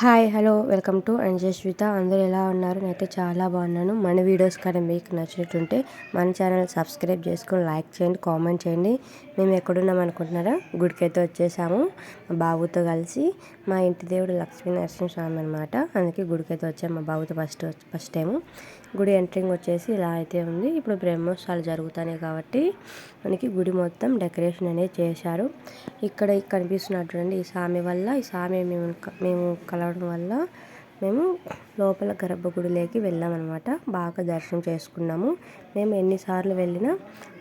Hi hello welcome to Anjaswitha అందరూ ఎలా ఉన్నారు? నేనైతే చాలా బాగున్నాను. మన వీడియోస్ కానీ మీకు నచ్చినట్టుంటే మన ఛానల్ సబ్స్క్రైబ్ చేసుకొని లైక్ చేయండి కామెంట్ చేయండి. మేము ఎక్కడున్నాం అనుకుంటున్నారా? గుడికైతే వచ్చేసాము. బాబుతో కలిసి మా ఇంటి దేవుడు లక్ష్మీ నరసింహ స్వామి అనమాట అందుకే గుడికి అయితే వచ్చాము మా బాబుతో ఫస్ట్ ఫస్ట్ టైము. గుడి ఎంట్రింగ్ వచ్చేసి ఇలా అయితే ఉంది. ఇప్పుడు బ్రహ్మోత్సవాలు జరుగుతున్నాయి కాబట్టి మనకి గుడి మొత్తం డెకరేషన్ అనేది చేశారు. ఇక్కడ కనిపిస్తున్నటువంటి ఈ స్వామి వల్ల ఈ స్వామి మేము మేము కలవడం వల్ల మేము లోపల గర్భగుడిలోకి వెళ్ళామన్నమాట. బాగా దర్శనం చేసుకున్నాము. మేము ఎన్నిసార్లు వెళ్ళినా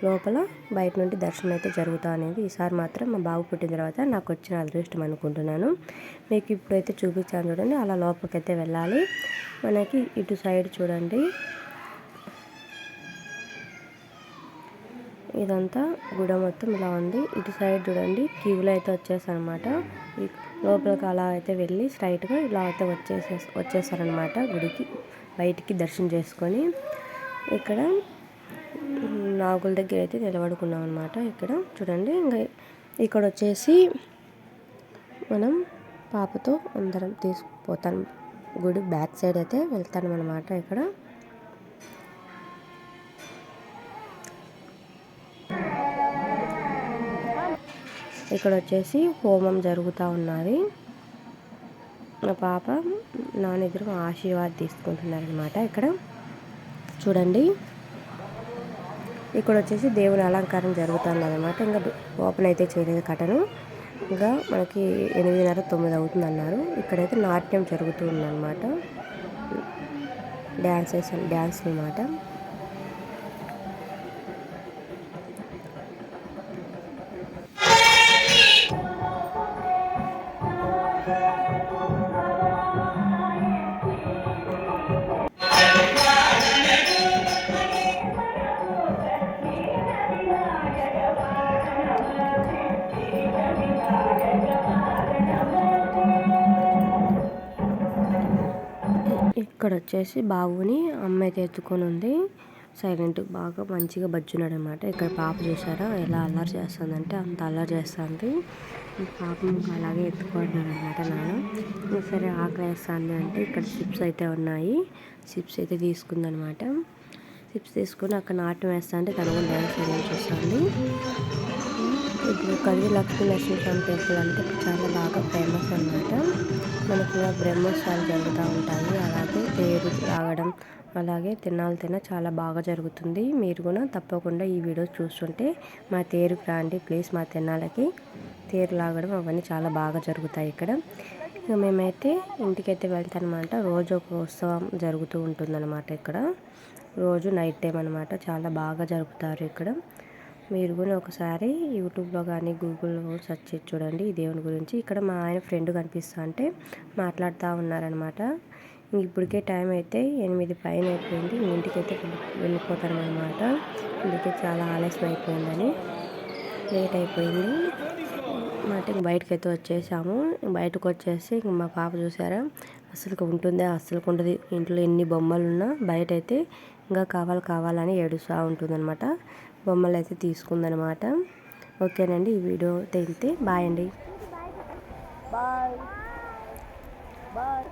లోపల బయట నుండి దర్శనం అయితే జరుగుతా అనేది ఈసారి మాత్రం మా బాబు పుట్టిన తర్వాత నాకు వచ్చిన అదృష్టం అనుకుంటున్నాను. మీకు ఇప్పుడైతే చూపించాను చూడండి అలా లోపలికైతే వెళ్ళాలి. మనకి ఇటు సైడ్ చూడండి. ఇదంతా గుడ మొత్తం ఇలా ఉంది. ఇటు సైడ్ చూడండి క్యూలో అయితే వచ్చేసారనమాట లోపలికి అలా అయితే వెళ్ళి స్ట్రైట్గా ఇలా అయితే వచ్చేసే వచ్చేసారనమాట గుడికి బయటికి దర్శనం చేసుకొని. ఇక్కడ నాగుల దగ్గర అయితే నిలబడుకున్నాం అనమాట ఇక్కడ. చూడండి ఇంకా ఇక్కడ వచ్చేసి మనం పాపతో అందరం తీసుకుపోతాం. గుడి బ్యాక్ సైడ్ అయితే వెళ్తాను అనమాట ఇక్కడ. ఇక్కడ వచ్చేసి హోమం జరుగుతూ ఉన్నది. మా పాప నాన్నెదురు ఆశీర్వాద్ తీసుకుంటున్నారనమాట ఇక్కడ. చూడండి. ఇక్కడ వచ్చేసి దేవుని అలంకారం జరుగుతుందన్నమాట. ఇంకా ఓపెన్ అయితే చేయలేదు కటను ఇంకా మనకి ఎనిమిదిన్నర తొమ్మిది అవుతుంది అన్నారు ఇక్కడైతే నాట్యం జరుగుతుందన్నమాట డ్యాన్సెస్ డ్యాన్స్ అనమాట ఇక్కడ వచ్చేసి బాబుని అమ్మ అయితే ఎత్తుకొని ఉంది. సైలెంట్ బాగా మంచిగా బజ్జున్నాడు అనమాట ఇక్కడ పాప చూసారా ఎలా అల్లరి చేస్తుందంటే అంత అల్లరి చేస్తుంది. పాప అలాగే ఎత్తుకుంటున్నాడు అనమాట నాన్న సరే ఆకలి వేస్తుంది అంటే ఇక్కడ చిప్స్ అయితే ఉన్నాయి. చిప్స్ అయితే తీసుకుందనమాట. చిప్స్ తీసుకుని అక్కడ నాట్యం వేస్తా అంటే తన కూడా డ్యాన్స్ చూస్తుంది. ఇప్పుడు కదిరి లక్ష్మీ నరసింహస్వామి టెంపుల్ అంటే చాలా బాగా ఫేమస్ అనమాట మనకి ఇలా బ్రహ్మోత్సవాలు జరుగుతూ ఉంటాయి. అలాగే తేరు రావడం అలాగే తినాలి తిన చాలా బాగా జరుగుతుంది. మీరు కూడా తప్పకుండా ఈ వీడియో చూస్తుంటే మా తేరుకు రాండి ప్లీజ్ మా తినాలకి తేరు లాగడం అవన్నీ చాలా బాగా జరుగుతాయి ఇక్కడ. ఇక మేమైతే ఇంటికైతే వెళ్తానమాట. రోజు ఒక ఉత్సవం జరుగుతూ ఉంటుందన్నమాట ఇక్కడ. రోజు నైట్ టైం అనమాట చాలా బాగా జరుపుతారు ఇక్కడ. మీరు కూడా ఒకసారి యూట్యూబ్లో కానీ గూగుల్లో సెర్చ్ చేసి చూడండి. ఈ దేవుని గురించి. ఇక్కడ మా ఆయన ఫ్రెండ్ కనిపిస్తా అంటే మాట్లాడుతూ ఉన్నారనమాట ఇప్పటికే టైం అయితే ఎనిమిది పైన అయిపోయింది. ఇంటికి అయితే వెళ్ళిపోతాను అనమాట ఇంటికి చాలా ఆలస్యం అయిపోయిందని. లేట్ అయిపోయింది. మాట ఇంక బయటకు అయితే వచ్చేసాము బయటకు వచ్చేసి ఇంక మా పాప చూసారా? అసలుకి ఉంటుందా అసలు ఉంటుంది ఇంట్లో ఎన్ని బొమ్మలు ఉన్నా బయట అయితే ఇంకా కావాలి కావాలని ఏడుస్తూ ఉంటుందన్నమాట. బొమ్మలు అయితే తీసుకుందనమాట ఓకేనండి ఈ వీడియో తెలితే బాయ్ అండి. బాయ్. బాయ్.